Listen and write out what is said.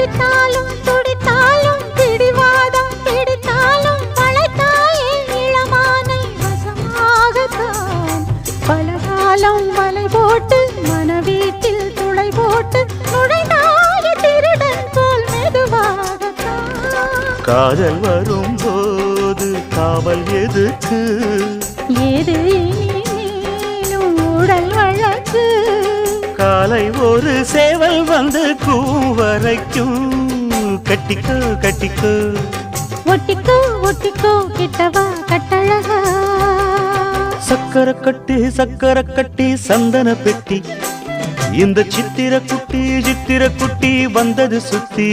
கடித்தாலும் துடித்தாலும் பிடிவாதம் பிடித்தாலும் வளைத்தாயே இளமானை வசமாகத்தான். பலகாலம் வலை போட்டு மனவீட்டில் துளை போட்டு நுழைந்தாய திருடன் போல் மெதுவாகத்தான். காதல் வரும்போது காவல் எதுக்கு? இனிமேலும் உடல் வழக்கு. காலை ஒரு சேவல் வந்து கூவரைக்கும் கட்டிக்கோ கட்டிக்கோ. ஒட்டிக்கோ ஒட்டிக்கோ கிட்டவா கட்டழகா? சக்கர கட்டி சக்கர கட்டி சந்தன பெட்டி. இந்த சித்திர குட்டி சித்திர குட்டி வந்தது சுத்தி.